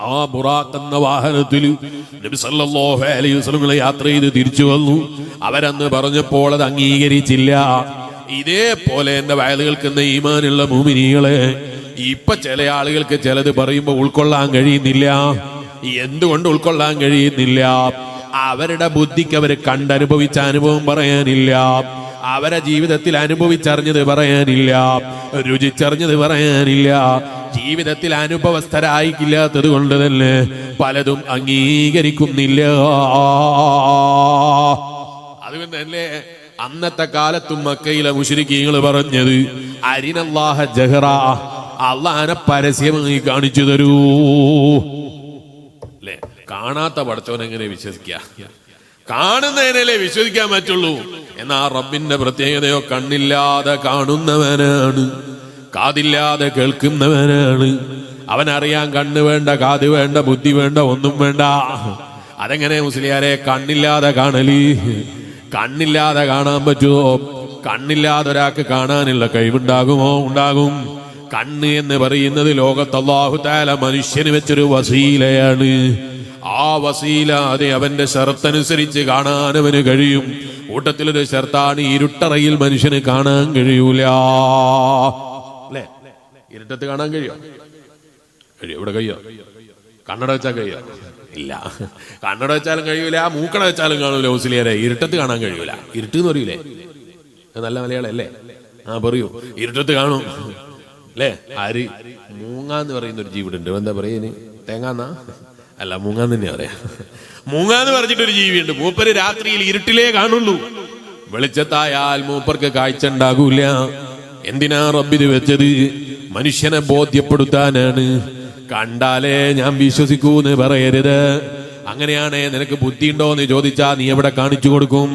ആ ബുറാഖ് എന്ന വാഹനത്തിൽ വസല്ലം യാത്ര ചെയ്ത് തിരിച്ചു വന്നു. അവരന്ന് പറഞ്ഞപ്പോൾ അത് അംഗീകരിച്ചില്ല. ഇതേപോലെ എന്റെ വയലുകൾക്കെന്ന കേൾക്കുന്ന ഈമാനുള്ള ഭൂമിനികളെ ഇപ്പൊ ചില ആളുകൾക്ക് ചിലത് പറയുമ്പോൾ ഉൾക്കൊള്ളാൻ കഴിയുന്നില്ല. എന്തുകൊണ്ട് ഉൾക്കൊള്ളാൻ കഴിയുന്നില്ല? അവരുടെ ബുദ്ധിക്ക് അവർ കണ്ടനുഭവിച്ച അനുഭവം പറയാനില്ല. അവരെ ജീവിതത്തിൽ അനുഭവിച്ചറിഞ്ഞത് പറയാനില്ല. രുചിച്ചറിഞ്ഞത് പറയാനില്ല. ജീവിതത്തിൽ അനുഭവസ്ഥരായിക്കില്ലാത്തത് കൊണ്ട് തന്നെ പലതും അംഗീകരിക്കുന്നില്ല. അതുകൊണ്ട് തന്നെ അന്നത്തെ കാലത്തും മക്കയിലെ മുഷരിക്കീങ്ങൾ പറഞ്ഞത്? അരിനല്ലാഹ ജഹറ അള്ളഹാനെ പരസ്യമായി കാണിച്ചു തരൂ. അല്ലേ? കാണാത്ത പടച്ചോൻ എങ്ങനെ വിശ്വസിക്കുക കാണുന്നതിനല്ലേ വിശ്വസിക്കാൻ പറ്റുള്ളൂ. എന്നാ റബ്ബിന്റെ പ്രത്യേകതയോ കണ്ണില്ലാതെ കാണുന്നവനാണ്. കാതില്ലാതെ കേൾക്കുന്നവനാണ് അവനറിയാൻ കണ്ണ് വേണ്ട കാത് വേണ്ട ബുദ്ധി വേണ്ട ഒന്നും വേണ്ട. അതെങ്ങനെ മുസ്ലിയാരെ? കണ്ണില്ലാതെ കാണലീ. കണ്ണില്ലാതെ കാണാൻ പറ്റുമോ? കണ്ണില്ലാതെ ഒരാൾക്ക് കാണാനുള്ള കഴിവുണ്ടാകുമോ? ഉണ്ടാകും. കണ്ണ് എന്ന് പറയുന്നത് ലോകത്ത് മനുഷ്യന് വെച്ചൊരു വസീലയാണ്. ആ വസീല അതെ അവന്റെ ഷർത്തനുസരിച്ച് കാണാൻ അവന് കഴിയും. കൂട്ടത്തിലൊരു ഷർത്താണ് ഇരുട്ടറയിൽ മനുഷ്യന് കാണാൻ കഴിയൂല. ഇരുട്ടത്ത് കാണാൻ കഴിയോ? കഴിയോ? ഇവിടെ കഴിയോ? കണ്ണട വെച്ചാൽ കഴിയോ? ഇല്ല. കണ്ണട വെച്ചാലും കഴിയൂല മൂക്കട വെച്ചാലും കാണൂല ഓസിലിയരെ ഇരുട്ടത്ത് കാണാൻ കഴിയൂല. ഇരുട്ട് എന്ന് പറയൂലേ? നല്ല മലയാളം അല്ലേ? ആ പറയൂ. ഇരുട്ടത്ത് കാണും. അല്ലേ? ആര് മൂങ്ങാന്ന് പറയുന്ന ഒരു ജീവിയുണ്ട് എന്താ പറയുക തേങ്ങാന്നാ? അല്ല മൂങ്ങാന്ന് തന്നെയാ പറയാ. മൂങ്ങാന്ന് പറഞ്ഞിട്ടൊരു ജീവിയുണ്ട്. മൂപ്പര് രാത്രിയിൽ ഇരുട്ടിലേ കാണുള്ളൂ. വെളിച്ചത്തായാൽ മൂപ്പർക്ക് കാഴ്ച ഉണ്ടാകൂല. എന്തിനാ റബ്ബിത് വെച്ചത്? മനുഷ്യനെ ബോധ്യപ്പെടുത്താനാണ്. കണ്ടാലേ ഞാൻ വിശ്വസിക്കൂന്ന് പറയരുത്. അങ്ങനെയാണേ നിനക്ക് ബുദ്ധി ഉണ്ടോ എന്ന് ചോദിച്ചാ നീ എവിടെ കാണിച്ചു കൊടുക്കും?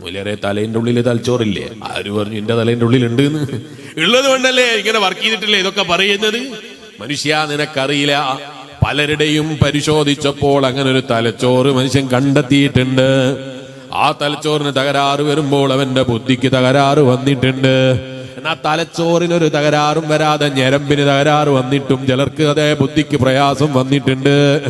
മുലേറെ തലേന്റെ ഉള്ളിൽ തലച്ചോറില്ലേ ആര് പറഞ്ഞു എന്റെ തലേന്റെ ഉള്ളിലുണ്ട് ഉള്ളത് കൊണ്ടല്ലേ ഇങ്ങനെ വർക്ക് ചെയ്തിട്ടില്ലേ? ഇതൊക്കെ പറയുന്നത്? മനുഷ്യ നിനക്കറിയില്ല. പലരുടെയും പരിശോധിച്ചപ്പോൾ അങ്ങനെ ഒരു തലച്ചോറ് മനുഷ്യൻ കണ്ടെത്തിയിട്ടുണ്ട്. ആ തലച്ചോറിന് തകരാറ് വരുമ്പോൾ അവന്റെ ബുദ്ധിക്ക് തകരാറ് വന്നിട്ടുണ്ട്. എന്നാ തലച്ചോറിനൊരു തകരാറും വരാതെ ഞരമ്പിന് തകരാറ് വന്നിട്ടും ചിലർക്ക് അതേ ബുദ്ധിക്ക് പ്രയാസം വന്നിട്ടുണ്ട്.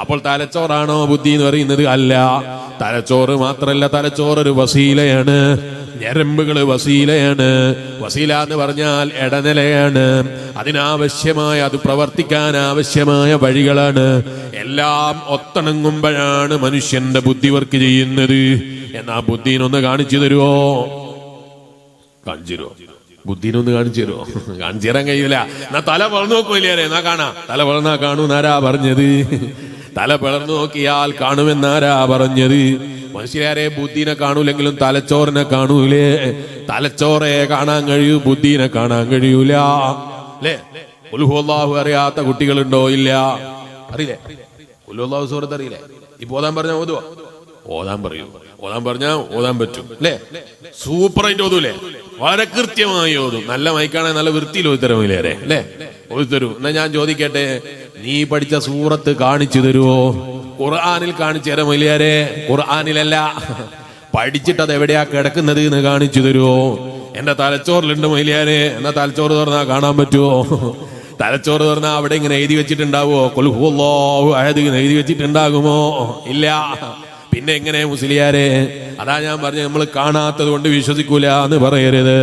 അപ്പോൾ തലച്ചോറാണോ ബുദ്ധി എന്ന് പറയുന്നത്? അല്ല. തലച്ചോറ് മാത്രല്ല തലച്ചോറ് ഒരു വസീലയാണ്. ഞരമ്പുകൾ വസീലയാണ്. വസീല എന്ന് പറഞ്ഞാൽ ഇടനിലയാണ്. അതിനാവശ്യമായ അത് പ്രവർത്തിക്കാൻ ആവശ്യമായ വഴികളാണ്. എല്ലാം ഒത്തിണങ്ങുമ്പോഴാണ് മനുഷ്യന്റെ ബുദ്ധി വർക്ക് ചെയ്യുന്നത്. എന്നാ ബുദ്ധിനൊന്ന് കാണിച്ചു തരുമോ കാണിച്ചു തരുമോ ബുദ്ധിനൊന്ന് കാണിച്ചു തരുമോ കാണിച്ചു തരാൻ കഴിയൂല. എന്നാ തല വളർന്നു നോക്കൂലേ എന്നാ കാണാ. തല വളർന്നാ കാണൂന്നാരാ പറഞ്ഞത്? തല പിളർന്നു നോക്കിയാൽ കാണുമെന്നാരാ പറഞ്ഞത്? മനുഷ്യരെ ബുദ്ധിനെ കാണൂലെങ്കിലും തലച്ചോറിനെ കാണൂലേ? തലച്ചോറെ കാണാൻ കഴിയൂ ബുദ്ധിനെ കാണാൻ കഴിയൂല. അല്ലേ? ഉൽഹുല്ലാഹു അറിയാത്ത കുട്ടികളുണ്ടോ? ഇല്ല. അറിയില്ലേ? ഉൽഹുല്ലാഹു സുഹൃത്ത് അറിയില്ലേ? ഇപ്പൊ ഓതാൻ പറഞ്ഞാൽ ഓതുവോ? ഓതാൻ പറയൂ. ഓതാൻ പറഞ്ഞാൽ ഓതാൻ പറ്റും. അല്ലേ? സൂപ്പറായിട്ട് ഓതൂലേ? വളരെ കൃത്യമായി ഓതും. നല്ല മൈക്കാണെ നല്ല വൃത്തിയിൽ ഓതിത്തരമില്ലേ അല്ലേ? ഓതിത്തരൂ എന്നാ ഞാൻ ചോദിക്കട്ടെ? നീ പഠിച്ച സൂറത്ത് കാണിച്ചു തരുവോ? ഖുർആാനിൽ കാണിച്ചു തരാം വലിയാരെ ഖുർആാനിലല്ല. പഠിച്ചിട്ട് അത് എവിടെയാ കിടക്കുന്നത് എന്ന് കാണിച്ചു തരുവോ? എന്റെ തലച്ചോറിലുണ്ട് മൈലിയാരെ എന്നാ തലച്ചോറ് തുറന്നാ കാണാൻ പറ്റുമോ തലച്ചോറ് തുറന്നാ അവിടെ ഇങ്ങനെ എഴുതി വെച്ചിട്ടുണ്ടാവോ കൊൽഹുല്ലോ ഇങ്ങനെ എഴുതി വെച്ചിട്ടുണ്ടാകുമോ? ഇല്ല. പിന്നെ എങ്ങനെ മുസ്ലിയാരെ? അതാ ഞാൻ പറഞ്ഞു നമ്മൾ കാണാത്തത് കൊണ്ട് വിശ്വസിക്കൂല എന്ന് പറയരുത്.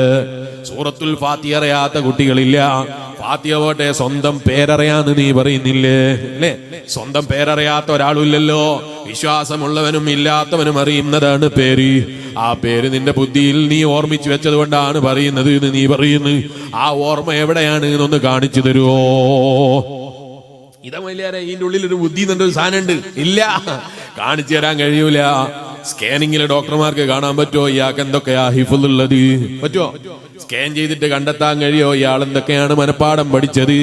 സൂറത്തുൽ ഫാത്തി അറിയാത്ത കുട്ടികളില്ല. ഫാത്തിയ പോട്ടെ സ്വന്തം പേരറിയാന്ന് നീ പറയുന്നില്ലേ? അല്ലേ? സ്വന്തം പേരറിയാത്ത ഒരാളുമില്ലല്ലോ വിശ്വാസമുള്ളവനും ഇല്ലാത്തവനും അറിയുന്നതാണ് പേര്. ആ പേര് നിന്റെ ബുദ്ധിയിൽ നീ ഓർമ്മിച്ചു വെച്ചത് കൊണ്ടാണ് പറയുന്നത് എന്ന് നീ പറയുന്നു. ആ ഓർമ്മ എവിടെയാണ് എന്നൊന്ന് കാണിച്ചു തരുമോ ഇതമല്ലാരെ ഇതിന്റെ ഉള്ളിൽ ഒരു ബുദ്ധി എന്നൊരു സാധനം ഉണ്ട് ഇല്ല. കാണിച്ചു തരാൻ കഴിയൂല. സ്കാനിങ്ങിലെ ഡോക്ടർമാർക്ക് കാണാൻ പറ്റുമോ? ഇയാൾക്ക് എന്തൊക്കെയാ ഹിഫുള്ളത് പറ്റുമോ? സ്കാൻ ചെയ്തിട്ട് കണ്ടെത്താൻ കഴിയോ? ഇയാൾ എന്തൊക്കെയാണ് മനപ്പാടം പഠിച്ചത്?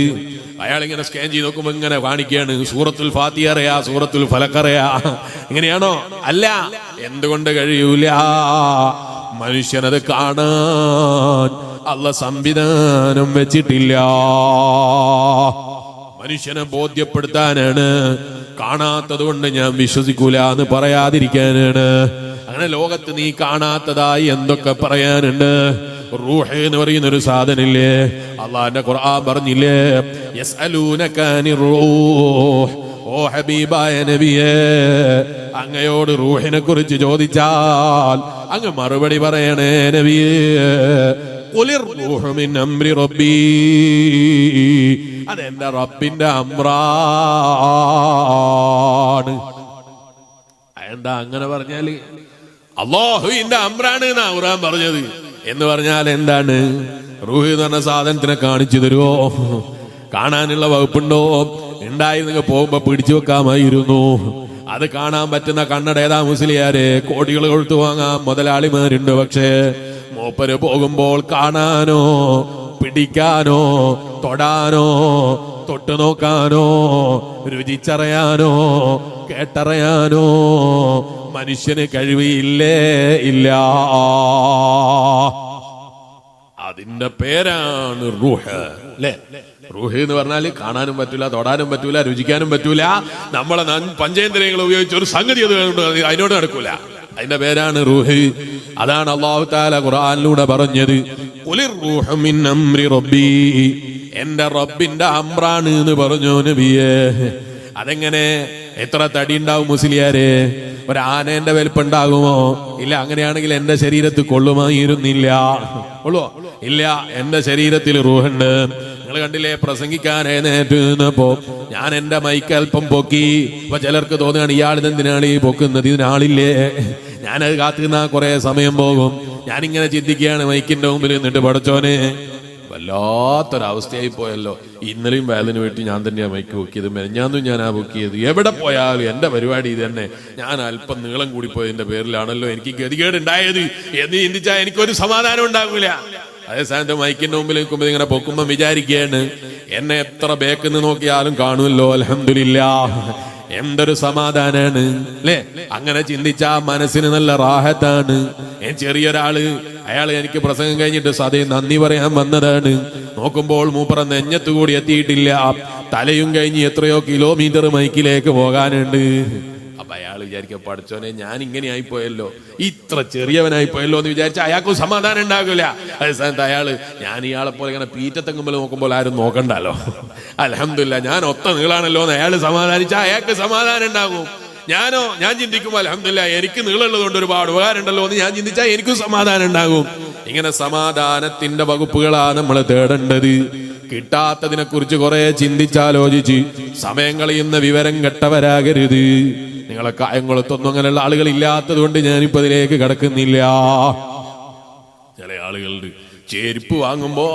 അയാൾ ഇങ്ങനെ സ്കാൻ ചെയ്ത് നോക്കുമ്പോ ഇങ്ങനെ കാണിക്കുകയാണ്. സൂറത്തുൽ ഫാത്തി അറിയാ സൂറത്തുൽ ഫലക്കറിയാ ഇങ്ങനെയാണോ? അല്ല. എന്തുകൊണ്ട് കഴിയൂല? മനുഷ്യനത് കാണാൻ അല്ല സംവിധാനം വെച്ചിട്ടില്ല. മനുഷ്യനെ ബോധ്യപ്പെടുത്താനാണ്. കാണാത്തത് കൊണ്ട് ഞാൻ വിശ്വസിക്കൂല എന്ന് പറയാതിരിക്കാനാണ്. അങ്ങനെ ലോകത്ത് നീ കാണാത്തതായി എന്തൊക്കെ പറയാനുണ്ട്? റൂഹ് എന്ന് പറയുന്ന ഒരു സാധനില്ലേ അള്ളാന്റെ ഖുർആൻ പറഞ്ഞില്ലേ? റൂഹ് ഓ ഹബീബായ നബിയേ അങ്ങയോട് റൂഹിനെ കുറിച്ച് ചോദിച്ചാൽ അങ്ങ് മറുപടി പറയണേ നബിയേ. അതെന്റെ റബ്ബിന്റെ അമ്രാണ്. എന്താ അങ്ങനെ പറഞ്ഞാൽ? അള്ളാഹുവിന്റെ അമ്രാണ് എന്നാ ഖുർആൻ പറഞ്ഞത്. എന്ന് പറഞ്ഞാൽ എന്താണ്? റൂഹി എന്ന് പറഞ്ഞ സാധനത്തിനെ കാണിച്ചു തരുമോ കാണാനുള്ള വകുപ്പുണ്ടോ? ഉണ്ടായിരുന്നെങ്കിൽ പോകുമ്പോ പിടിച്ചു വെക്കാമായിരുന്നു. അത് കാണാൻ പറ്റുന്ന കണ്ണട ഏതാ മുസ്ലിയാരെ? കോടികൾ കൊടുത്തു വാങ്ങാം. മുതലാളിമാരുണ്ട് പക്ഷേ മൂപ്പര് പോകുമ്പോൾ കാണാനോ പിടിക്കാനോ തൊടാനോ തൊട്ടു നോക്കാനോ രുചിച്ചറിയാനോ കേട്ടറിയാനോ മനുഷ്യന് കഴിവില്ലേ ഇല്ല. അതിന്റെ പേരാണ് റൂഹ് അല്ലേ? റൂഹ് എന്ന് പറഞ്ഞാൽ കാണാനും പറ്റൂല തൊടാനും പറ്റൂല രുചിക്കാനും പറ്റൂല. നമ്മളെ പഞ്ചേന്ദ്രിയങ്ങൾ ഉപയോഗിച്ച ഒരു സംഗതി അത് അതിനോട് നടക്കൂല. അതിന്റെ പേരാണ് റൂഹ്. അതാണ് അള്ളാഹു താല ഖുർആനിലൂടെ പറഞ്ഞത്. "ഖുലിർ റൂഹു മിൻ അംരി റബ്ബി. എന്റെ റബ്ബിന്റെ അമ്രാണ് എന്ന് പറഞ്ഞു നബിയേ. അതെങ്ങനെ? എത്ര തടി ഉണ്ടാവും മുസ്ലിയാരെ? ഒരു ആനേന്റെ വലിപ്പുണ്ടാകുമോ? ഇല്ല അങ്ങനെയാണെങ്കിൽ എന്റെ ശരീരത്തിൽ കൊള്ളുമായിരുന്നില്ല. ഉള്ളോ ഇല്ല എന്റെ ശരീരത്തിൽ റൂഹുണ്ട്. നിങ്ങൾ കണ്ടില്ലേ പ്രസംഗിക്കാൻ എഴുന്നേറ്റ് നിന്നപ്പോ ഞാൻ എന്റെ മൈക്ക് അല്പം പൊക്കി. അപ്പൊ ചിലർക്ക് തോന്നുകയാണ് ഇയാൾ ഇതെന്തിനാണ് ഈ പൊക്കുന്നത്? ഇതിനാളില്ലേ? ഞാനത് കാത്തിരുന്ന കുറെ സമയം പോകും. ഞാനിങ്ങനെ ചിന്തിക്കുകയാണ് മൈക്കിന്റെ മുമ്പിൽ നിന്നിട്ട് പഠിച്ചോനെ വല്ലാത്തൊരവസ്ഥയായി പോയല്ലോ. ഇന്നലെയും വേദന വേണ്ടി ഞാൻ തന്നെയാണ് മൈക്ക് ബുക്ക് ചെയ്ത് മെഞ്ഞാന്നും ഞാൻ ആ ബുക്ക് ചെയ്ത് എവിടെ പോയാലും എന്റെ പരിപാടി ഇത് തന്നെ. ഞാൻ അല്പം നീളം കൂടി പോയതിന്റെ പേരിലാണല്ലോ എനിക്ക് ഗതികേട് ഉണ്ടായത് എന്ന് ചിന്തിച്ചാൽ എനിക്കൊരു സമാധാനം ഉണ്ടാകൂല അതേ സ്ഥാനത്ത് മൈക്കിന്റെ മുമ്പിൽ നിൽക്കുമ്പോൾ ഇങ്ങനെ പൊക്കുമ്പോൾ വിചാരിക്കുകയാണ് എന്നെ എത്ര ബേക്കെന്ന് നോക്കിയാലും കാണുമല്ലോ അലഹമില്ല എന്തൊരു സമാധാനാണ്? അല്ലേ അങ്ങനെ ചിന്തിച്ചാ മനസ്സിന് നല്ല റാഹത്താണ്. ചെറിയൊരാൾ അയാൾ എനിക്ക് പ്രസംഗം കഴിഞ്ഞിട്ട് സതേ നന്ദി പറയാൻ വന്നതാണ്. നോക്കുമ്പോൾ മൂപ്പറ നെഞ്ഞത്തുകൂടി എത്തിയിട്ടില്ല. തലയും കഴിഞ്ഞ് എത്രയോ കിലോമീറ്റർ മൈക്കിലേക്ക് പോകാനുണ്ട്. അപ്പൊ അയാൾ വിചാരിക്കുക പഠിച്ചോനെ ഞാൻ ഇങ്ങനെ ആയിപ്പോയല്ലോ ഇത്ര ചെറിയവനായി പോയല്ലോ എന്ന് വിചാരിച്ച അയാൾക്കും സമാധാനം ഉണ്ടാകില്ല അവസാനത്ത് അയാൾ ഞാൻ ഇയാളെ പോലെ ഇങ്ങനെ പീറ്റത്തെങ്ങുമ്പോൾ നോക്കുമ്പോൾ ആരും നോക്കണ്ടല്ലോ. അലഹമില്ല ഞാൻ ഒത്ത നീളാണല്ലോ എന്ന് അയാൾ സമാധാനിച്ച അയാൾക്ക് സമാധാനം ഉണ്ടാകും. ഞാനോ ഞാൻ ചിന്തിക്കും അലഹമില്ല എനിക്ക് നീളുള്ളത് കൊണ്ട് ഒരുപാട് ഉപകാരം ഉണ്ടല്ലോ എന്ന് ഞാൻ ചിന്തിച്ചാൽ എനിക്കും സമാധാനം ഉണ്ടാകും. ഇങ്ങനെ സമാധാനത്തിന്റെ വകുപ്പുകളാണ് നമ്മൾ തേടേണ്ടത്. കിട്ടാത്തതിനെ കുറിച്ച് കുറെ ചിന്തിച്ചാലോചിച്ച് സമയം കളയുന്ന വിവരം കെട്ടവരാകരുത്. നിങ്ങളെ കായംകുളത്തൊന്നും അങ്ങനെയുള്ള ആളുകൾ ഇല്ലാത്തത് കൊണ്ട് ഞാനിപ്പോ അതിലേക്ക് കിടക്കുന്നില്ല. ചില ആളുകളുണ്ട് ചെരുപ്പ് വാങ്ങുമ്പോ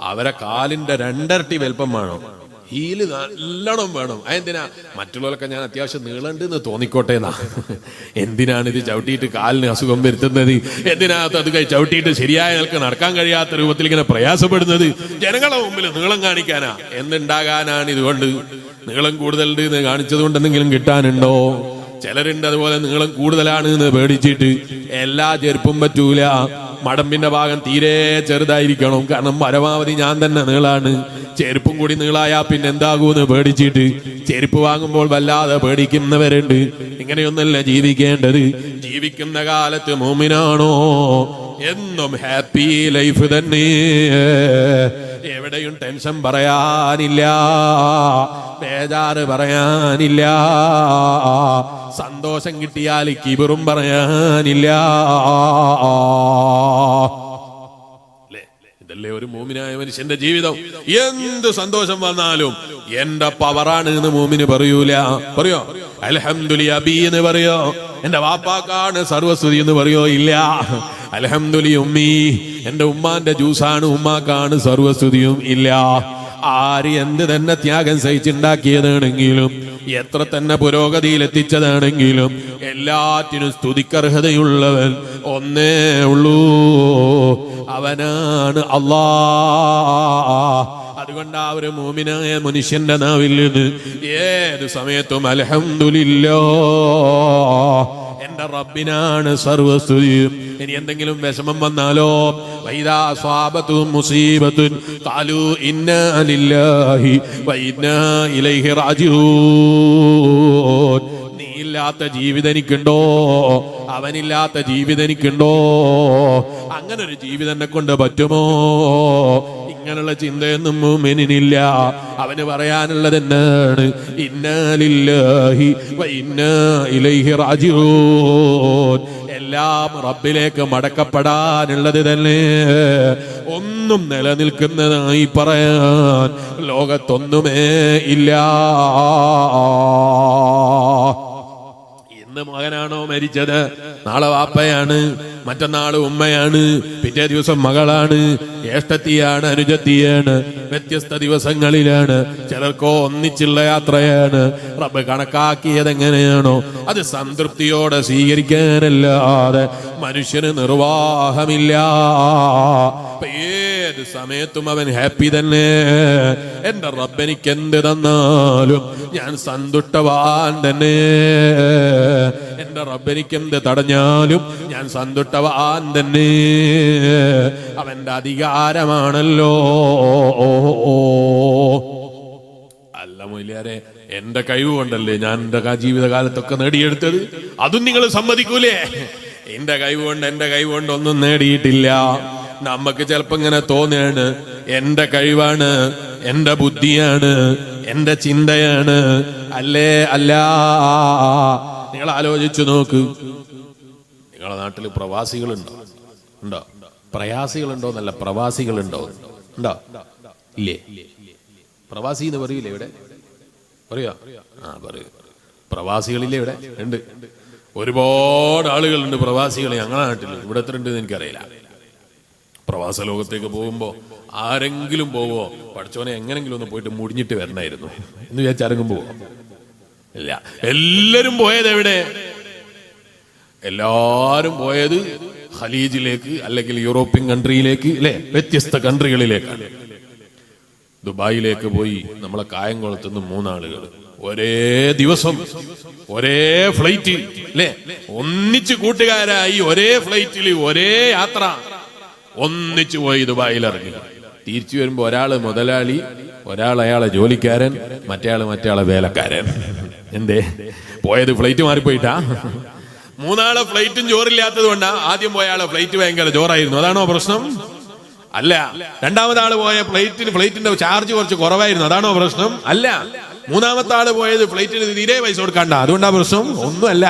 അവരെ കാലിന്റെ രണ്ടരട്ടി വലിപ്പം വേണം. ഹീൽ നല്ലോണം വേണം. അതെന്തിനാ മറ്റുള്ളവരൊക്കെ ഞാൻ അത്യാവശ്യം നീളണ്ട് എന്ന് തോന്നിക്കോട്ടെ എന്നാ. എന്തിനാണ് ഇത് ചവിട്ടിയിട്ട് കാലിന് അസുഖം വരുത്തുന്നത്? എന്തിനകത്ത് അത് ചവിട്ടിയിട്ട് ശരിയായ നിലയ്ക്ക് നടക്കാൻ കഴിയാത്ത രൂപത്തിൽ ഇങ്ങനെ പ്രയാസപ്പെടുന്നത്? ജനങ്ങളെ മുമ്പിൽ നീളം കാണിക്കാനാ. എന്തുണ്ടാകാനാണ് ഇതുകൊണ്ട്? നീളം കൂടുതലുണ്ട് എന്ന് കാണിച്ചത് കൊണ്ട് എന്തെങ്കിലും കിട്ടാനുണ്ടോ? ചിലരുണ്ട് അതുപോലെ നീളം കൂടുതലാണ് എന്ന് പേടിച്ചിട്ട്. എല്ലാ ചെരുപ്പും പറ്റൂല. മടമ്പിന്റെ ഭാഗം തീരെ ചെറുതായിരിക്കണം. കാരണം പരമാവധി ഞാൻ തന്നെ നീളാണ്. ചെരുപ്പും കൂടി നീളായാ പിന്നെ എന്താകൂന്ന് പേടിച്ചിട്ട്. ചെരുപ്പ് വാങ്ങുമ്പോൾ വല്ലാതെ പേടിക്കുന്നവരുണ്ട്. ഇങ്ങനെയൊന്നല്ല ജീവിക്കേണ്ടത്. ജീവിക്കുന്ന കാലത്ത് മോമിനാണോ? എന്നും ഹാപ്പി ലൈഫ് തന്നെ. എവിടെയും ടെൻഷൻ പറയാനില്ല. ബേജാറ് പറയാനില്ല. സന്തോഷം കിട്ടിയാൽ കിബിറും പറയാനില്ല? ഇതല്ലേ ഒരു മൂമിനായ മനുഷ്യന്റെ ജീവിതം? എന്ത് സന്തോഷം വന്നാലും എന്റെ പവറാണ് എന്ന് മൂമിന് പറയൂല. പറയോ? അലഹമുലി അബി എന്ന് പറയോ? എന്റെ വാപ്പാക്കാണ് സർവസ്വതി എന്ന് പറയോ? ഇല്ല. അലഹമുലി ഉമ്മി എന്റെ ഉമ്മാന്റെ ജ്യൂസാണ് ഉമ്മാക്കാണ് സർവസ്തുതിയും ഇല്ല. ആര് എന്ത് തന്നെ ത്യാഗം സഹിച്ചുണ്ടാക്കിയതാണെങ്കിലും എത്ര തന്നെ പുരോഗതിയിൽ എത്തിച്ചതാണെങ്കിലും എല്ലാറ്റിനും സ്തുതിക്കർഹതയുള്ളവൻ ഒന്നേ ഉള്ളൂ. അവനാണ് അള്ളാ അതുകൊണ്ട് ആ ഒരു മോമിനായ മനുഷ്യന്റെ നാവിൽ നിന്ന് ഏത് സമയത്തും അലഹമുല്ലോ എന്റെ റബ്ബിനാണ് സർവസ്തുതിയും. ഇനി എന്തെങ്കിലും വിഷമം വന്നാലോ? മുസീബത്തുൻ കാലു ഇലൈഹി റാജിഊൻ. നീ ഇല്ലാത്ത ജീവിതം എനിക്കുണ്ടോ അവനില്ലാത്ത ജീവിതം എനിക്കുണ്ടോ അങ്ങനെ ഒരു ജീവിതം എന്നെ കൊണ്ട് പറ്റുമോ? ഇങ്ങനെയുള്ള ചിന്തയൊന്നും മുമിനില്ല അവന് പറയാനുള്ളത് എന്നാണ്? ഇന്നാലില്ലാഹി ഇലൈഹി റാജിഊൻ. എല്ലാം റബ്ബിലേക്ക് മടക്കപ്പെടാനുള്ളത് തന്നെ. ഒന്നും നിലനിൽക്കുന്നതായി പറയാൻ ലോകത്തൊന്നുമേ ഇല്ല. ഇന്ന് മകനാണോ മരിച്ചത്? നാളെ വാപ്പയാണ് മറ്റന്നാൾ ഉമ്മയാണ് പിറ്റേ ദിവസം മകളാണ് ജ്യേഷ്ഠത്തിയാണ് അനുജത്തിയാണ് വ്യത്യസ്ത ദിവസങ്ങളിലാണ് ചിലർക്കോ ഒന്നിച്ചുള്ള യാത്രയാണ്. റബ്ബ് കണക്കാക്കിയത് എങ്ങനെയാണോ അത് സംതൃപ്തിയോടെ സ്വീകരിക്കാനല്ലാതെ മനുഷ്യന് നിർവാഹമില്ല. അപ്പൊ ഏത് സമയത്തും അവൻ ഹാപ്പി തന്നെ. എന്റെ റബ്ബെനിക്ക് എന്ത് തന്നാലും ഞാൻ സന്തുഷ്ടവാൻ തന്നെ. എന്റെ റബ്ബെനിക്ക് എന്ത് തടഞ്ഞാലും ഞാൻ സന്തുഷ്ടവാൻ തന്നെ. അവന്റെ അധികാരമാണല്ലോ. അല്ല മൊയിലാരെ എന്റെ കഴിവ് കൊണ്ടല്ലേ ഞാൻ എന്റെ ജീവിതകാലത്തൊക്കെ നേടിയെടുത്തത്? അതും നിങ്ങൾ സമ്മതിക്കൂലേ? എന്റെ കഴിവ് കൊണ്ട് എന്റെ കഴിവ് കൊണ്ട് ഒന്നും നേടിയിട്ടില്ല. നമുക്ക് ചിലപ്പോ ഇങ്ങനെ തോന്നുകയാണ് എന്റെ കഴിവാണ് എന്റെ ബുദ്ധിയാണ് എന്റെ ചിന്തയാണ്. അല്ലേ അല്ല. നിങ്ങൾ ആലോചിച്ചു നോക്ക്. നിങ്ങളെ നാട്ടിൽ പ്രവാസികളുണ്ടോ? ഉണ്ടോ? പ്രയാസികളുണ്ടോ എന്നല്ല പ്രവാസികളുണ്ടോ? ഉണ്ടോ? ഇല്ലേ? പ്രവാസി എന്ന് പറയൂലേ ഇവിടെ? പറയോ? ആ പറയൂ. പ്രവാസികളില്ലേ ഇവിടെ? ഉണ്ട്. ഒരുപാട് ആളുകളുണ്ട് പ്രവാസികൾ ഞങ്ങളുടെ നാട്ടിൽ ഇവിടെ എത്ര ഉണ്ട് എനിക്കറിയില്ല. പ്രവാസ ലോകത്തേക്ക് പോകുമ്പോ ആരെങ്കിലും പോവോ? പഠിച്ചോനെ എങ്ങനെങ്കിലും ഒന്ന് പോയിട്ട് മുടിഞ്ഞിട്ട് വരണമായിരുന്നു എന്ന് വിചാരിച്ച് ആരെങ്കിലും പോവോ? ഇല്ല. എല്ലാരും പോയത് എവിടെ? എല്ലാരും പോയത് ഖലീജിലേക്ക് അല്ലെങ്കിൽ യൂറോപ്യൻ കൺട്രിയിലേക്ക് അല്ലെ? വ്യത്യസ്ത കൺട്രികളിലേക്കാണ്. ദുബായിലേക്ക് പോയി നമ്മളെ കായംകുളത്തുനിന്ന് മൂന്നാളുകൾ. ഒരേ ദിവസം ഒരേ ഫ്ലൈറ്റ് അല്ലെ? ഒന്നിച്ച് കൂട്ടുകാരായി ഒരേ ഫ്ലൈറ്റിൽ ഒരേ യാത്ര. ഒന്നിച്ചു പോയി ദുബായിൽ ഇറങ്ങി തിരിച്ചു വരുമ്പോ ഒരാൾ മുതലാളി ഒരാൾ അയാളെ ജോലിക്കാരൻ മറ്റേയാൾ മറ്റേയാളെ വേലക്കാരൻ. എന്തേ? പോയത് ഫ്ലൈറ്റ് മാറിപ്പോയിട്ടാ? മൂന്നാളെ ഫ്ലൈറ്റും ചോറില്ലാത്തത് കൊണ്ടാ ആദ്യം പോയ ആളെ ഫ്ലൈറ്റ് ഭയങ്കര ചോറായിരുന്നു. അതാണോ പ്രശ്നം? അല്ല. രണ്ടാമത്തെ ആൾ പോയ ഫ്ലൈറ്റിന് ഫ്ലൈറ്റിന്റെ ചാർജ് കുറച്ച് കുറവായിരുന്നു. അതാണോ പ്രശ്നം? അല്ല. മൂന്നാമത്തെ ആൾ പോയത് ഫ്ലൈറ്റിന് തീരെ പൈസ കൊടുക്കണ്ട. അതുകൊണ്ടാ പ്രശ്നം? ഒന്നുമല്ല.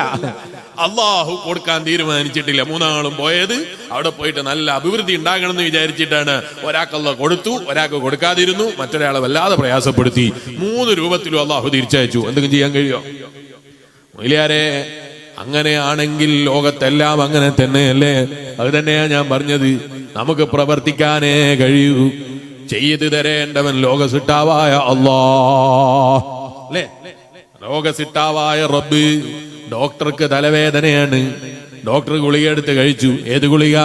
അള്ളാഹു കൊടുക്കാൻ തീരുമാനിച്ചിട്ടില്ല. മൂന്നാളും പോയത് അവിടെ പോയിട്ട് നല്ല അഭിവൃദ്ധി ഉണ്ടാകണം എന്ന് വിചാരിച്ചിട്ടാണ് ഒരാൾക്കുള്ള കൊടുത്തു ഒരാൾക്ക് കൊടുക്കാതിരുന്നു മറ്റൊരാളെ വല്ലാതെ പ്രയാസപ്പെടുത്തി. മൂന്ന് രൂപത്തിലും അള്ളാഹു തിരിച്ചയച്ചു. എന്തെങ്കിലും ചെയ്യാൻ കഴിയോ? മൊയിലാരെ അങ്ങനെയാണെങ്കിൽ ലോകത്തെല്ലാം അങ്ങനെ തന്നെയല്ലേ? അത് തന്നെയാ ഞാൻ പറഞ്ഞത്. നമുക്ക് പ്രവർത്തിക്കാനേ കഴിയൂ. ചെയ്തു തരേണ്ടവൻ ലോകസിട്ടാവായ അല്ലാ അല്ലേ? ലോകസിട്ടാവായ റബ്ബ്. ഡോക്ടർക്ക് തലവേദനയാണ്. ഡോക്ടർ ഗുളിക എടുത്ത് കഴിച്ചു. ഏത് ഗുളിക?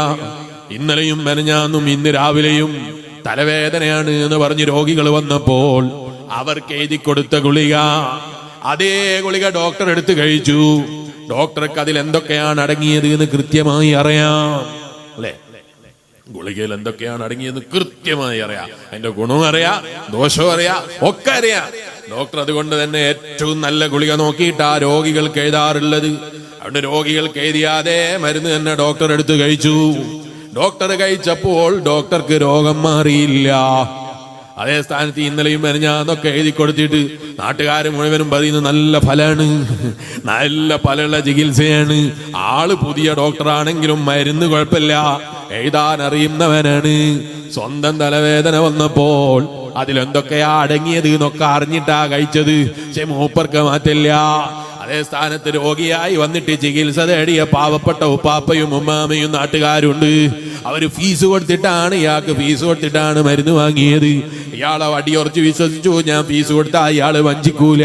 ഇന്നലെയും മെനഞ്ഞാന്നും ഇന്ന് രാവിലെയും തലവേദനയാണ് എന്ന് പറഞ്ഞ് രോഗികൾ വന്നപ്പോൾ അവർക്ക് എഴുതി കൊടുത്ത ഗുളിക. അതേ ഗുളിക ഡോക്ടർ എടുത്ത് കഴിച്ചു. ഡോക്ടർക്ക് അതിൽ എന്തൊക്കെയാണ് അടങ്ങിയത് എന്ന് കൃത്യമായി അറിയാം. അല്ലേ? ഗുളികയിൽ എന്തൊക്കെയാണ് അടങ്ങിയെന്ന് കൃത്യമായി അറിയാം. അതിന്റെ ഗുണവും അറിയാം ദോഷവും അറിയാം ഒക്കെ അറിയാം. ഡോക്ടർ അതുകൊണ്ട് തന്നെ ഏറ്റവും നല്ല ഗുളിക നോക്കിയിട്ട് ആ രോഗികൾക്ക് എഴുതാറുള്ളത്. അവിടെ രോഗികൾക്ക് എഴുതിയാതെ മരുന്ന് തന്നെ ഡോക്ടർ എടുത്ത് കഴിച്ചു. ഡോക്ടർ കഴിച്ചപ്പോൾ ഡോക്ടർക്ക് രോഗം മാറിയില്ല. അതേ സ്ഥാനത്ത് ഇന്നലെയും മെനഞ്ഞാന്നൊക്കെ എഴുതി കൊടുത്തിട്ട് നാട്ടുകാർ മുഴുവനും പറയുന്നു നല്ല ഫലാണ്. നല്ല ഫലമുള്ള ചികിത്സയാണ്. ആൾ പുതിയ ഡോക്ടറാണെങ്കിലും മരുന്ന് കുഴപ്പമില്ല. എഴുതാൻ അറിയുന്നവനാണ് സ്വന്തം തലവേദന വന്നപ്പോൾ അതിലെന്തൊക്കെയാ അടങ്ങിയത് എന്നൊക്കെ അറിഞ്ഞിട്ടാ കഴിച്ചത്. പക്ഷെ മൂപ്പർക്ക് മാറ്റില്ല അതേ സ്ഥാനത്ത് രോഗിയായി വന്നിട്ട് ചികിത്സ തേടിയ പാവപ്പെട്ട ഉപ്പാപ്പയും ഉമ്മാമയും നാട്ടുകാരുണ്ട്. അവർ ഫീസ് കൊടുത്തിട്ടാണ് ഇയാൾക്ക് ഫീസ് കൊടുത്തിട്ടാണ് മരുന്ന് വാങ്ങിയത്. ഇയാളെ വടിയുറച്ച് വിശ്വസിച്ചു ഞാൻ ഫീസ് കൊടുത്താ ഇയാൾ വഞ്ചിക്കൂല.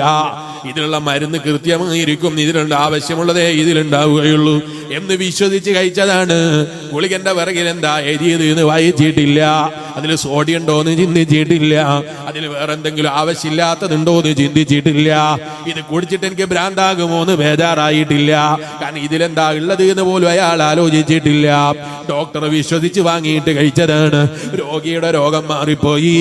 ഇതിലുള്ള മരുന്ന് കൃത്യമായിരിക്കും. ഇതിലുണ്ട് ആവശ്യമുള്ളതേ ഇതിലുണ്ടാവുകയുള്ളൂ. എന്ന് വിശ്വസിച്ച് കഴിച്ചതാണ്. ഗുളികന്റെ പിറകിൽ എന്താ എരിയത് എന്ന് വായിച്ചിട്ടില്ല. അതിൽ സോഡിയം ഉണ്ടോ എന്ന് ചിന്തിച്ചിട്ടില്ല. അതിൽ വേറെ എന്തെങ്കിലും ആവശ്യമില്ലാത്തതുണ്ടോ എന്ന് ചിന്തിച്ചിട്ടില്ല. ഇത് കുടിച്ചിട്ട് എനിക്ക് ഭ്രാന്താകുമോ എന്ന് ബേജാറായിട്ടില്ല. കാരണം ഇതിലെന്താ ഉള്ളത് എന്ന് പോലും അയാൾ ആലോചിച്ചിട്ടില്ല. ഡോക്ടർ വിശ്വ വിശ്വസിച്ച് വാങ്ങിയിട്ട് കഴിച്ചതാണ്. രോഗിയുടെ രോഗം മാറിപ്പോയി.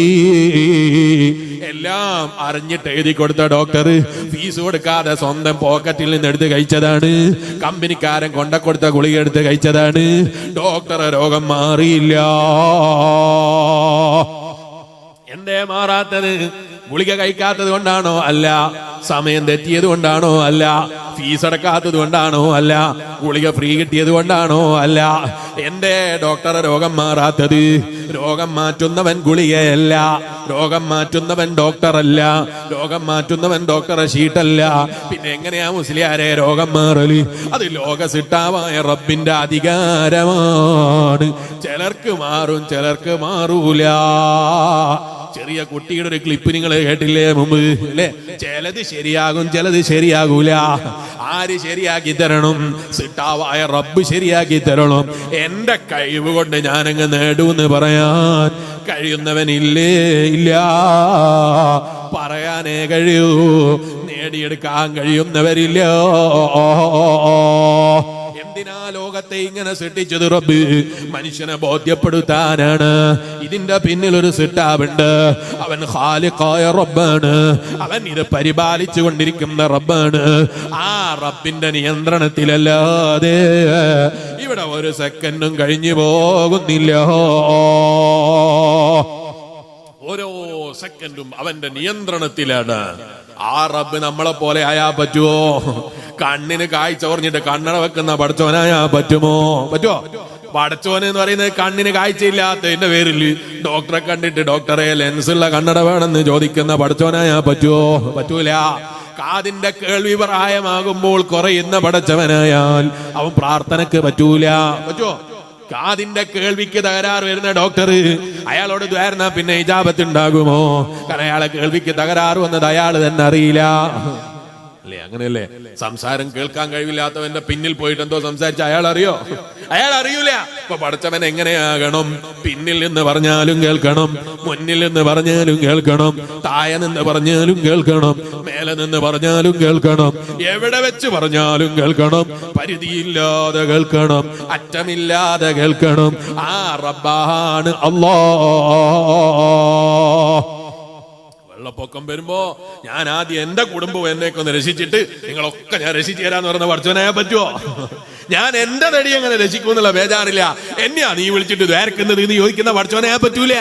എല്ലാം അറിഞ്ഞിട്ട് എഴുതി കൊടുത്ത ഡോക്ടർ ഫീസ് കൊടുക്കാതെ സ്വന്തം പോക്കറ്റിൽ നിന്ന് എടുത്ത് കഴിച്ചതാണ്. കമ്പനിക്കാരൻ കൊണ്ട കൊടുത്ത ഗുളിക എടുത്ത് കഴിച്ചതാണ്. ഡോക്ടറെ രോഗം മാറിയില്ല. എന്തേ മാറാത്തത്? ഗുളിക കഴിക്കാത്തത് കൊണ്ടാണോ അല്ല? സമയം തെറ്റിയത് കൊണ്ടാണോ അല്ല? ഫീസ് അടക്കാത്തത് കൊണ്ടാണോ അല്ല? ഗുളിക ഫ്രീ കിട്ടിയത് കൊണ്ടാണോ അല്ല? എന്റെ ഡോക്ടറെ രോഗം മാറാത്തത്. രോഗം മാറ്റുന്നവൻ ഗുളികയല്ല. രോഗം മാറ്റുന്നവൻ ഡോക്ടറല്ല. രോഗം മാറ്റുന്നവൻ ഡോക്ടറെ ഷീട്ടല്ല പിന്നെ എങ്ങനെയാ മുസ്ലിയാരെ രോഗം മാറൽ? അത് ലോക സിട്ടാവായ റബ്ബിന്റെ അധികാരമാണ്. ചിലർക്ക് മാറും ചിലർക്ക് മാറൂല. ചെറിയ കുട്ടിയുടെ ഒരു ക്ലിപ്പ് നിങ്ങൾ കേട്ടില്ലേ മുമ്പ്? അല്ലെ? ചിലത് ശരിയാകും ചിലത് ശരിയാകൂല. ആര് ശരിയാക്കി തരണം? സിട്ടാവായ റബ്ബ് ശരിയാക്കി തരണം. എന്റെ കഴിവ് കൊണ്ട് ഞാനങ്ങ് നേടുമെന്ന് പറയാൻ കഴിയുന്നവനില്ലേ? ഇല്ല. പറയാനേ കഴിയൂ. നേടിയെടുക്കാൻ കഴിയുന്നവരില്ല. എന്തിനാ ലോകത്തെ ഇങ്ങനെ സൃഷ്ടിച്ചത് റബ്ബ്? മനുഷ്യനെ ബോധ്യപ്പെടുത്താനാണ്. ഇതിന്റെ പിന്നിൽ ഒരു സിട്ടാവുണ്ട്. അവൻ ഹാലിക്കായ റബ്ബാണ്. അവൻ ഇത് പരിപാലിച്ചു കൊണ്ടിരിക്കുന്ന റബ്ബാണ്. ആ റബ്ബിന്റെ നിയന്ത്രണത്തിലല്ലാതെ ഇവിടെ ഒരു സെക്കൻഡും കഴിഞ്ഞു പോകുന്നില്ല. ഓരോ സെക്കൻഡും അവന്റെ നിയന്ത്രണത്തിലാണ്. ആ റബ്ബ് നമ്മളെ പോലെ ആയാ പറ്റുമോ കണ്ണിന് കാഴ്ച കുറഞ്ഞിട്ട് കണ്ണട വെക്കുന്ന പഠിച്ചവനായാ പറ്റുമോ? പറ്റുമോ പടച്ചോൻ എന്ന് പറയുന്നത് കണ്ണിന് കാഴ്ചയില്ലാത്തതിന്റെ പേരിൽ ഡോക്ടറെ കണ്ടിട്ട് ഡോക്ടറെ ലെൻസുള്ള കണ്ണട വേണമെന്ന് ചോദിക്കുന്ന പഠിച്ചവനായാ പറ്റുമോ പറ്റൂല. കാതിന്റെ കേൾവി പ്രായമാകുമ്പോൾ കുറയുന്ന പടച്ചവനായാൽ അവൻ പ്രാർത്ഥനക്ക് പറ്റൂല. പറ്റുമോ കാതിന്റെ കേൾവിക്ക് തകരാറ് വരുന്ന ഡോക്ടർ അയാളോട് ദ്വാരണ പിന്നെ ഇജാബത്ത് ഉണ്ടാകുമോ കാരണം അയാളെ കേൾവിക്ക് തകരാറ് വന്നത് അയാൾ തന്നെ അറിയില്ല. അല്ലേ? അങ്ങനെയല്ലേ? സംസാരം കേൾക്കാൻ കഴിവില്ലാത്തവന്റെ പിന്നിൽ പോയിട്ട് എന്തോ സംസാരിച്ച അയാൾ അറിയോ അയാൾ അറിയൂല ഇപ്പൊ പഠിച്ചവൻ എങ്ങനെയാകണം? പിന്നിൽ നിന്ന് പറഞ്ഞാലും കേൾക്കണം. മുന്നിൽ നിന്ന് പറഞ്ഞാലും കേൾക്കണം. താഴെ നിന്ന് പറഞ്ഞാലും കേൾക്കണം. മേലെ നിന്ന് പറഞ്ഞാലും കേൾക്കണം. എവിടെ വെച്ച് പറഞ്ഞാലും കേൾക്കണം. പരിധിയില്ലാതെ കേൾക്കണം. അറ്റമില്ലാതെ കേൾക്കണം. ആ റബ്ബാണ് അല്ലാ വെള്ളപ്പൊക്കം വരുമ്പോ ഞാൻ ആദ്യം എന്റെ കുടുംബം എന്നെയൊക്കെ ഒന്ന് രക്ഷിച്ചിട്ട് നിങ്ങളൊക്കെ ഞാൻ രക്ഷിച്ചു തരാന്ന് പറഞ്ഞ പഠിച്ചവനായ പറ്റുമോ ഞാൻ എന്റെ നടി അങ്ങനെ രക്ഷിക്കുമെന്നുള്ള ബേജാറില്ല. എന്നെയാ നീ വിളിച്ചിട്ട് ദ്വാരക്കുന്നത് നീ ചോദിക്കുന്ന പഠിച്ചവനായ പറ്റൂല.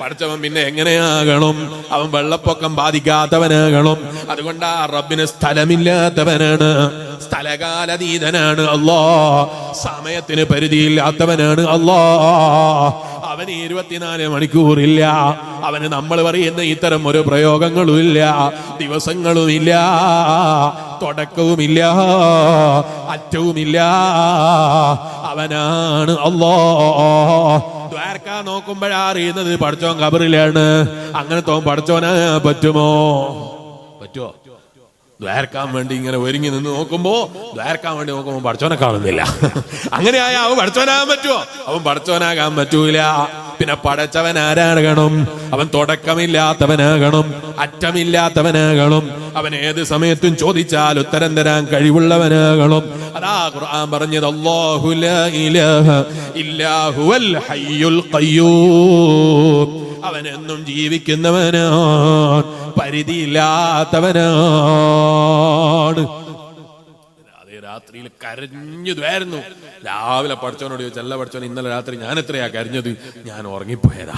പഠിച്ചവൻ പിന്നെ എങ്ങനെയാകണം? അവൻ വെള്ളപ്പൊക്കം ബാധിക്കാത്തവനാകണം. അതുകൊണ്ട് ആ റബ്ബിന് സ്ഥലമില്ലാത്തവനാണ്. സ്ഥലകാലതീതനാണ് അല്ലോ. സമയത്തിന് പരിധിയില്ലാത്തവനാണ് അല്ലോ. അവന് ഇരുപത്തിനാല് മണിക്കൂറില്ല. അവന് നമ്മൾ പറയുന്ന ഇത്തരം ഒരു പ്രയോഗങ്ങളും ഇല്ല ദിവസങ്ങളുമില്ല. തുടക്കവുമില്ല. അറ്റവുമില്ല. അവനാണ് അല്ലോ ദ്വാരക്ക നോക്കുമ്പോഴാ അറിയുന്നത് പഠിച്ചോൻ കബറിലാണ് അങ്ങനെ തോൻ പഠിച്ചോനാ പറ്റുമോ? പറ്റുമോ ദ്വാരക്കാൻ വേണ്ടി ഇങ്ങനെ ഒരുങ്ങി നിന്ന് നോക്കുമ്പോ ദ്വാരക്കാൻ വേണ്ടി നോക്കുമ്പോ പഠിച്ചോനെ കാണുന്നില്ല. അങ്ങനെയായ അവൻ പഠിച്ചോനാകാൻ പറ്റുമോ അവൻ പഠിച്ചോനാകാൻ പറ്റൂല. പിന്നെ പടച്ചവൻ ആരാകണം അവൻ തുടക്കമില്ലാത്തവനാകണം അറ്റമില്ലാത്തവനാകണം. അവൻ ഏത് സമയത്തും ചോദിച്ചാൽ ഉത്തരം തരാൻ കഴിവുള്ളവനാകണം. അതാ ഖുർആൻ പറഞ്ഞത് അല്ലാഹു ലാ ഇലാഹ ഹയ്യുൽ അവൻ എന്നും ജീവിക്കുന്നവനാണ് പരിധിയില്ലാത്തവനാണ്. രാത്രിയിൽ കരഞ്ഞതായിരുന്നു രാവിലെ പഠിച്ചവനോട് ചോദിച്ചു അല്ല ഇന്നലെ രാത്രി ഞാൻ എത്രയാ കരഞ്ഞത്? ഞാൻ ഉറങ്ങിപ്പോയതാ.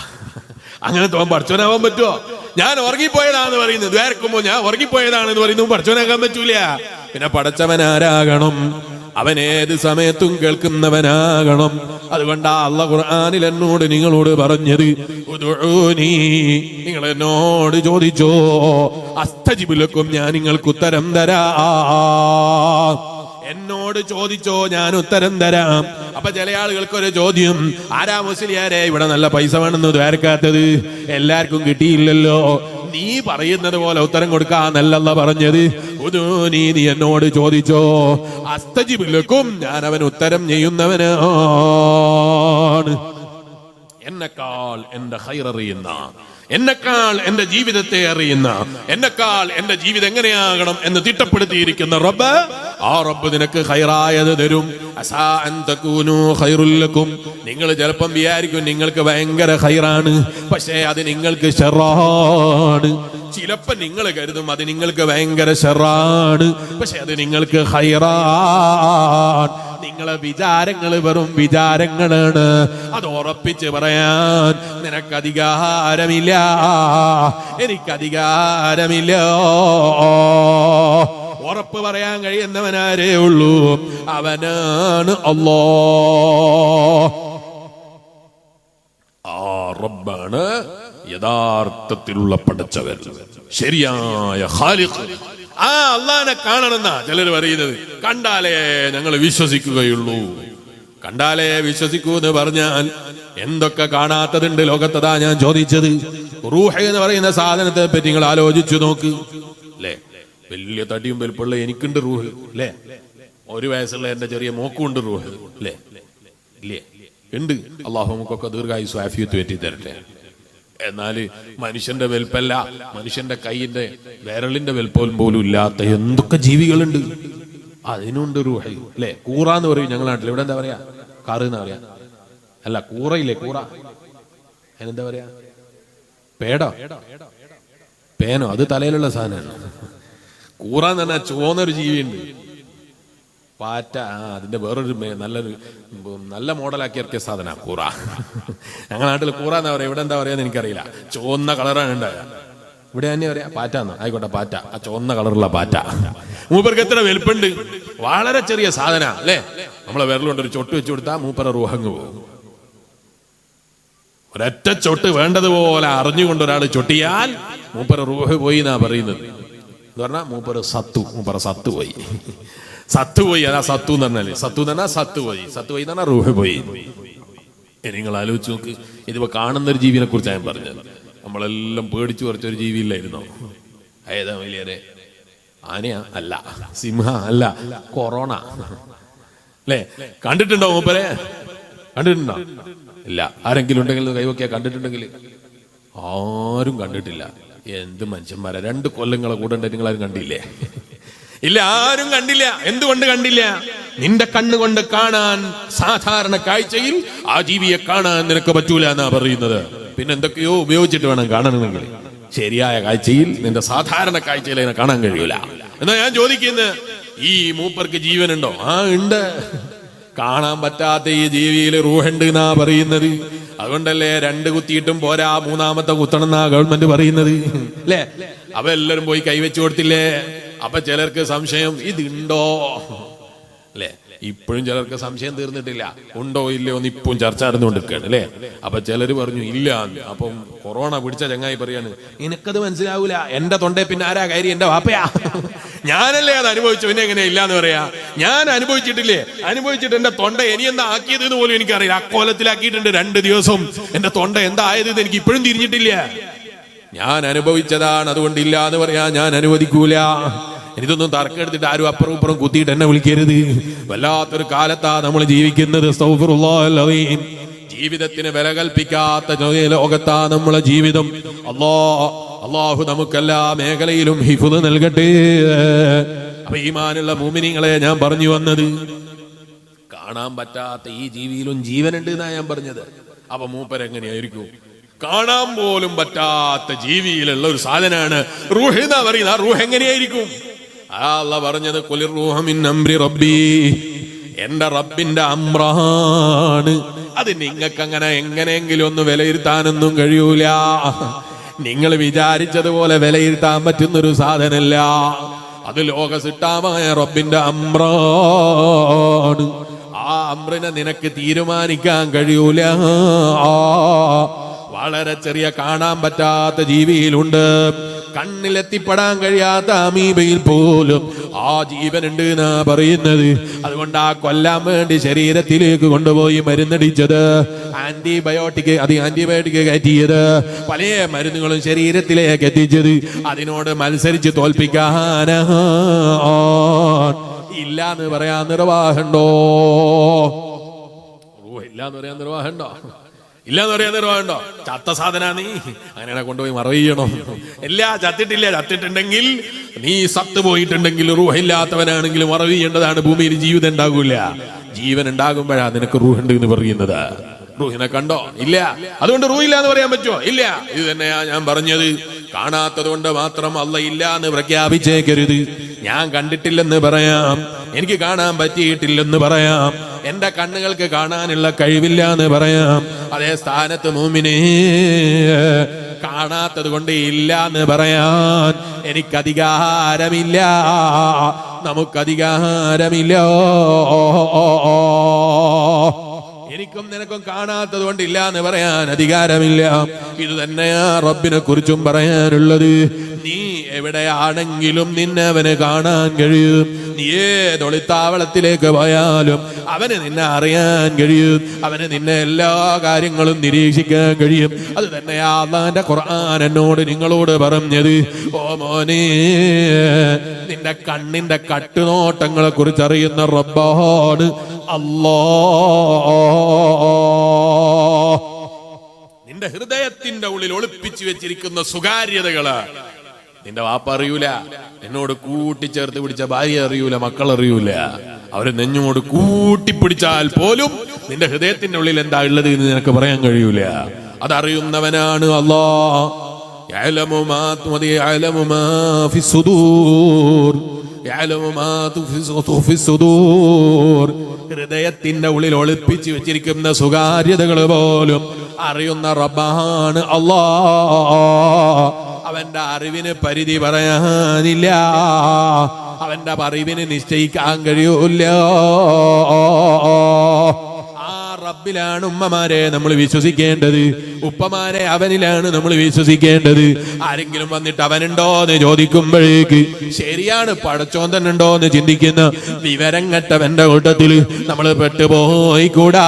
അങ്ങനെ തോൻ പഠിച്ചവനാവാൻ പറ്റുമോ ഞാൻ ഉറങ്ങിപ്പോയതാന്ന് പറയുന്നത് ദ്വാരക്കുമ്പോ ഞാൻ ഉറങ്ങിപ്പോയതാണെന്ന് പറയുന്നു. പഠിച്ചവനാകാൻ പറ്റൂല. പിന്നെ പഠിച്ചവൻ ആരാകണം അവൻ ഏത് സമയത്തും കേൾക്കുന്നവനാകണം. അതുകൊണ്ടാ അല്ല ഖുർആാനിൽ എന്നോട് നിങ്ങളോട് പറഞ്ഞത്. നിങ്ങൾ എന്നോട് ചോദിച്ചോ അസ്തജിബുലക്കും ഞാൻ നിങ്ങൾക്ക് ഉത്തരം തരാം. എന്നോട് ചോദിച്ചോ ഞാൻ ഉത്തരം തരാം. അപ്പൊ ചില ആളുകൾക്ക് ഒരു ചോദ്യം ആരാ മുസ്ലിയാരെ? ഇവിടെ നല്ല പൈസ വേണമെന്ന് ദ്വാരക്കാത്തത് എല്ലാവർക്കും കിട്ടിയില്ലല്ലോ. നീ പറയുന്നത് പോലെ ഉത്തരം കൊടുക്കാന്നല്ല പറഞ്ഞത്. നീ നീ എന്നോട് ചോദിച്ചോ അസ്തജിബിലക്കും ഞാൻ അവൻ ഉത്തരം ചെയ്യുന്നവനാണ്. എന്നെക്കാൾ എന്റെ ഹൈററിയുന്ന എന്നെക്കാൾ എന്റെ ജീവിതത്തെ അറിയുന്ന എന്നെക്കാൾ എന്റെ ജീവിതം എങ്ങനെയാകണം എന്ന് തിട്ടപ്പെടുത്തിയിരിക്കുന്ന റബ്ബ് ആ റബ്ബ് നിനക്ക് ഹൈറായത് തരും. നിങ്ങൾ ചിലപ്പം വിചാരിക്കും നിങ്ങൾക്ക് ഭയങ്കര ഹൈറാണ് പക്ഷേ അത് നിങ്ങൾക്ക് ഷെറാണ് ചിലപ്പോ നിങ്ങൾ കരുതും അത് നിങ്ങൾക്ക് ഭയങ്കര ഷെറാണ് പക്ഷെ അത് നിങ്ങൾക്ക് ഹൈറാൻ നിങ്ങളെ വിചാരങ്ങൾ വെറും വിചാരങ്ങളാണ്. അത് ഉറപ്പിച്ച് പറയാൻ നിനക്ക് അധികാരമില്ല എനിക്ക് അധികാരമില്ല ഉറപ്പ് പറയാൻ കഴിയുന്നവനാരേ ഉള്ളൂ. അവനാണ് അല്ലോ ആ റബ്ബാണ് യഥാർത്ഥത്തിലുള്ള പടച്ചവൻ. ശരിയായ ഖാലിഖ്. ആ അള്ളാനെ കാണണമെന്നാ ചിലർ പറയുന്നത്. കണ്ടാലേ ഞങ്ങൾ വിശ്വസിക്കുകയുള്ളൂ. കണ്ടാലേ വിശ്വസിക്കൂ എന്ന് പറഞ്ഞാൽ എന്തൊക്കെ കാണാത്തതുണ്ട് ലോകത്തതാ ഞാൻ ചോദിച്ചത്. റൂഹ എന്ന് പറയുന്ന സാധനത്തെ പറ്റി നിങ്ങൾ ആലോചിച്ചു നോക്ക്. അല്ലേ വലിയ തടിയും വലുപ്പുള്ള എനിക്കുണ്ട് റൂഹ്. അല്ലേ ഒരു വയസ്സുള്ള എന്റെ ചെറിയ മോക്കുണ്ട് റൂഹ്. അല്ലേ ഇല്ലേ ഉണ്ട്. അള്ളാഹു നമുക്കൊക്കെ ദീർഘായുസ് ആഫിയത്ത് പറ്റി തരട്ടെ എന്നാൽ മനുഷ്യന്റെ വെൽപ്പല്ല മനുഷ്യന്റെ കൈയിന്റെ വിരലിന്റെ വെൽപ്പോലും പോലും ഇല്ലാത്ത എന്തൊക്കെ ജീവികളുണ്ട്. അതിനുണ്ട് റൂഹ അല്ലെ? കൂറ എന്ന് പറയും ഞങ്ങളുടെ നാട്ടിൽ. ഇവിടെ എന്താ പറയാ? കാറ് എന്നാ പറയാ? അല്ല കൂറയില്ലേ? കൂറ. അതിനെന്താ പറയാ? പേടോ? പേനോ? അത് തലയിലുള്ള സാധനമാണ്. കൂറ എന്ന് പറഞ്ഞാൽ ചുവന്നൊരു ജീവിയുണ്ട്. പാറ്റ ആ അതിന്റെ വേറൊരു നല്ലൊരു നല്ല മോഡലാക്കി ഇറക്കിയ സാധന കൂറ. ഞങ്ങളുടെ നാട്ടിൽ കൂറ എന്താ പറയാ ഇവിടെ എന്താ പറയാന്ന് എനിക്കറിയില്ല. ചുവന്ന കളറാണ് ഉണ്ടാവുക. ഇവിടെ തന്നെ പറയാ പാറ്റ എന്നാ ആയിക്കോട്ടെ പാറ്റ. ആ ചുവന്ന കളറുള്ള പാറ്റ. മൂപ്പർക്ക് എത്ര വലുപ്പുണ്ട്? വളരെ ചെറിയ സാധന അല്ലേ? നമ്മളെ വിരലുകൊണ്ട് ഒരു ചൊട്ട് വെച്ച് കൊടുത്താൽ മൂപ്പറ റൂഹങ്ങ് പോകും. ഒരൊറ്റ ചൊട്ട് വേണ്ടതുപോലെ അറിഞ്ഞുകൊണ്ട് ഒരാൾ ചൊട്ടിയാൽ മൂപ്പറ റൂഹ് പോയി എന്നാ പറയുന്നത്. എന്ന് പറഞ്ഞാൽ മൂപ്പര് സത്തു മൂപ്പറ സത്തു പോയി. സത്ത് പോയി അതാ സത്തു എന്ന് പറഞ്ഞാൽ. സത്തു എന്ന് പറഞ്ഞാൽ സത്ത് പോയി സത്ത് പോയി എന്ന് റൂഹ് പോയി. നിങ്ങൾ ആലോചിച്ച് നോക്ക് ഇതിപ്പോ കാണുന്ന ഒരു ജീവിനെ കുറിച്ച് ഞാൻ പറഞ്ഞത്. നമ്മളെല്ലാം പേടിച്ചു കുറച്ച ഒരു ജീവിയില്ലായിരുന്നോ? ഏതാ വലിയരെ ആനയാ? അല്ല. സിംഹ? അല്ല. കൊറോണ. അല്ലേ? കണ്ടിട്ടുണ്ടോ മൂപ്പരെ? കണ്ടിട്ടുണ്ടോ? ഇല്ല. ആരെങ്കിലും ഉണ്ടെങ്കിൽ കൈവക്കിയാ കണ്ടിട്ടുണ്ടെങ്കിൽ? ആരും കണ്ടിട്ടില്ല. എന്ത് മനുഷ്യന്മാരെ? രണ്ട് കൊല്ലങ്ങളെ കൂടെ ഉണ്ട് നിങ്ങളാരും കണ്ടില്ലേ? ഇല്ല ആരും കണ്ടില്ല. എന്തുകൊണ്ട് കണ്ടില്ല? നിന്റെ കണ്ണുകൊണ്ട് കാണാൻ സാധാരണ കാഴ്ചയിൽ ആ ജീവിയെ കാണാൻ നിനക്ക് പറ്റൂല എന്നാ പറയുന്നത്. പിന്നെ എന്തൊക്കെയോ ഉപയോഗിച്ചിട്ട് വേണം കാണണമെങ്കിൽ. ശരിയായ കാഴ്ചയിൽ നിന്റെ സാധാരണ കാഴ്ചയിൽ അതിനെ കാണാൻ കഴിയൂല. എന്നാ ഞാൻ ചോദിക്കുന്നത് ഈ മൂപ്പർക്ക് ജീവനുണ്ടോ? ആ ഉണ്ട്. കാണാൻ പറ്റാത്ത ഈ ജീവിയിൽ റൂഹുണ്ട് എന്നാ പറയുന്നത്. അതുകൊണ്ടല്ലേ രണ്ട് കുത്തിയിട്ടും പോരാ മൂന്നാമത്തെ കുത്തണം എന്നാ ഗവൺമെന്റ് പറയുന്നത്. അല്ലേ അവ എല്ലാരും പോയി കൈവച്ചു കൊടുത്തില്ലേ? അപ്പൊ ചിലർക്ക് സംശയം ഇതുണ്ടോ? അല്ലേ? ഇപ്പോഴും ചിലർക്ക് സംശയം തീർന്നിട്ടില്ല. ഉണ്ടോ ഇല്ലയോ എന്ന് ഇപ്പം ചർച്ച നടന്നുകൊണ്ടിരിക്കുകയാണ് അല്ലേ? അപ്പൊ ചിലര് പറഞ്ഞു ഇല്ല. അപ്പം കൊറോണ പിടിച്ച ചങ്ങായി പറയാണ് എനിക്കത് മനസ്സിലാവൂല. എന്റെ തൊണ്ടേ പിന്നെ ആരാ കയറി എന്റെ വാപ്പയാ? ഞാനല്ലേ അത് അനുഭവിച്ചു. പിന്നെ എങ്ങനെ ഇല്ലാന്ന് പറയാ? ഞാൻ അനുഭവിച്ചിട്ടില്ലേ? അനുഭവിച്ചിട്ട് എന്റെ തൊണ്ട ഇനി എന്താ ആക്കിയത് എന്ന് പോലും എനിക്കറിയില്ല. അക്കോലത്തിലാക്കിയിട്ടുണ്ട് രണ്ട് ദിവസം. എന്റെ തൊണ്ട എന്താ ആയത് എനിക്ക് ഇപ്പോഴും തിരിഞ്ഞിട്ടില്ല. ഞാൻ അനുഭവിച്ചതാണ് അതുകൊണ്ട് ഇല്ല എന്ന് പറയാ. ഞാൻ അനുവദിക്കൂല. ഇതൊന്നും തർക്കെടുത്തിട്ട് ആരും അപ്പുറം ഇപ്പുറം കുത്തിയിട്ട് എന്നെ വിളിക്കരുത്. വല്ലാത്തൊരു കാലത്താ നമ്മൾ ജീവിക്കുന്നത്. ജീവിതത്തിന് വില കൽപ്പിക്കാത്ത ലോകത്താ നമ്മളെ ജീവിതം. അള്ളാ അള്ളാഹു നമുക്കെല്ലാ മേഖലയിലും ഹിഫുദ് നൽകട്ടെ. അപ്പൊ ഈമാനുള്ള മൂമിനിങ്ങളെ ഞാൻ പറഞ്ഞു വന്നത് കാണാൻ പറ്റാത്ത ഈ ജീവിയിലും ജീവനുണ്ട് എന്നാ ഞാൻ പറഞ്ഞത്. അപ്പൊ മൂപ്പരെങ്ങനെയായിരിക്കും കാണാൻ പോലും പറ്റാത്ത ജീവിയിലുള്ള ഒരു സാധനമാണ് റൂഹ് എന്നാ പറയുന്നത്. ആ റൂഹ് എങ്ങനെയായിരിക്കും? ആ അള്ള പറഞ്ഞത് റബ്ബി. എന്റെ റബ്ബിന്റെ അമ്രാണ്. അത് നിങ്ങൾക്ക് അങ്ങനെ എങ്ങനെയെങ്കിലും ഒന്ന് വിലയിരുത്താനൊന്നും കഴിയൂല. നിങ്ങൾ വിചാരിച്ചതുപോലെ വിലയിരുത്താൻ പറ്റുന്നൊരു സാധനല്ല അത് ലോക സിട്ടാമായ റബ്ബിന്റെ അമ്രാണ്. ആ അമ്രിനെ നിനക്ക് തീരുമാനിക്കാൻ കഴിയൂല. വളരെ ചെറിയ കാണാൻ പറ്റാത്ത ജീവിയിലുണ്ട്. കണ്ണിലെത്തിപ്പെടാൻ കഴിയാത്ത അമീബയിൽ പോലും ആ ജീവനുണ്ട് എന്നാ പറയുന്നത്. അതുകൊണ്ട് ആ കൊല്ലാൻ വേണ്ടി ശരീരത്തിലേക്ക് കൊണ്ടുപോയി മരുന്നടിച്ചത് ആന്റിബയോട്ടിക് അത് ആന്റിബയോട്ടിക് കയറ്റിയത്. പല മരുന്നുകളും ശരീരത്തിലേക്ക് എത്തിച്ചത്. അതിനോട് മത്സരിച്ച് തോൽപ്പിക്കാൻ ഇല്ല എന്ന് പറയാൻ നിർവാഹമുണ്ടോ? ഓ ഇല്ല എന്ന് പറയാൻ നിർവാഹമുണ്ടോ? ഇല്ല എന്ന് പറയാൻ നിർവാഹമുണ്ടോ ചത്ത സാധന നീ. അങ്ങനെ കൊണ്ടുപോയി മറവിയണം ഇല്ല ചത്തിട്ടില്ല ചത്തിട്ടുണ്ടെങ്കിൽ നീ സത്ത് പോയിട്ടുണ്ടെങ്കിൽ റൂഹില്ലാത്തവനാണെങ്കിൽ മറവ് ചെയ്യേണ്ടതാണ് ഭൂമിയിൽ ജീവിതം ഉണ്ടാകൂല. ജീവൻ ഉണ്ടാകുമ്പോഴാണ് നിനക്ക് റൂഹുണ്ട് എന്ന് പറയുന്നത്. റൂഹിനെ കണ്ടോ? ഇല്ല. അതുകൊണ്ട് റൂഹില്ല എന്ന് പറയാൻ പറ്റുമോ? ഇല്ല. ഇത് തന്നെയാ ഞാൻ പറഞ്ഞത്. കാണാത്തത് കൊണ്ട് മാത്രം അല്ല ഇല്ല എന്ന് പ്രഖ്യാപിച്ചേക്കരുത്. ഞാൻ കണ്ടിട്ടില്ലെന്ന് പറയാം. എനിക്ക് കാണാൻ പറ്റിയിട്ടില്ലെന്ന് പറയാം. എന്റെ കണ്ണുകൾക്ക് കാണാനുള്ള കഴിവില്ല എന്ന് പറയാം. അതേ സ്ഥാനത്ത് മൂമിനെ കാണാത്തത് കൊണ്ട് ഇല്ല എന്ന് പറയാൻ എനിക്കധികാരമില്ല. നമുക്കധികാരമില്ല. എനിക്കും നിനക്കും കാണാത്തത് കൊണ്ട് ഇല്ല എന്ന് പറയാൻ അധികാരമില്ല. ഇത് തന്നെയാ റബ്ബിനെ കുറിച്ചും പറയാനുള്ളത്. നീ എവിടെയാണെങ്കിലും നിന്നെ അവന് കാണാൻ കഴിയും. നീ ഏതൊളിത്താവളത്തിലേക്ക് പോയാലും അവന് നിന്നെ അറിയാൻ കഴിയും. അവന് നിന്നെ എല്ലാ കാര്യങ്ങളും നിരീക്ഷിക്കാൻ കഴിയും. അത് തന്നെയാ അള്ളാന്റെ ഖുർആൻ എന്നോട് നിങ്ങളോട് പറഞ്ഞത്. ഓ മോനെ നിന്റെ കണ്ണിന്റെ കട്ടുനോട്ടങ്ങളെ കുറിച്ച് അറിയുന്ന റബ്ബാണ് അല്ലോ നിന്റെ ഹൃദയത്തിന്റെ ഉള്ളിൽ ഒളിപ്പിച്ചു വെച്ചിരിക്കുന്ന സ്വകാര്യതകള് നിന്റെ വാപ്പ അറിയൂല എന്നോട് കൂട്ടിച്ചേർത്ത് പിടിച്ച ഭാര്യ അറിയൂല മക്കൾ അറിയൂല അവര് നെഞ്ഞോട് കൂട്ടിപ്പിടിച്ചാൽ പോലും നിന്റെ ഹൃദയത്തിന്റെ ഉള്ളിൽ എന്താ ഉള്ളത് എന്ന് നിനക്ക് പറയാൻ കഴിയൂല അതറിയുന്നവനാണ് അല്ലാ يعلم ما يعلم ما في الصدور يعلم ما تخفي الصدور ഹൃദയത്തിന്റെ ഉള്ളിൽ ഒളിപ്പിച്ചു വെച്ചിരിക്കുന്ന സ്വകാര്യതകൾ പോലും അറിയുന്ന റബ്ബാണ് അള്ളാ. അവന്റെ അറിവിന് പരിധി പറയാനില്ല. അവന്റെ അറിവിന് നിശ്ചയിക്കാൻ കഴിയൂല ആ റബ്ബിലാണ് ഉമ്മമാരെ നമ്മൾ വിശ്വസിക്കേണ്ടത്. ഉപ്പമാരെ അവനിലാണ് നമ്മൾ വിശ്വസിക്കേണ്ടത്. ആരെങ്കിലും വന്നിട്ട് അവനുണ്ടോ എന്ന് ചോദിക്കുമ്പോഴേക്ക് ശരിയാണ് പടച്ചോൻ തന്നെ ഉണ്ടോ എന്ന് ചിന്തിക്കുന്ന വിവരം കെട്ടവന്റെ കൂട്ടത്തിൽ നമ്മൾ പെട്ടുപോയി കൂടാ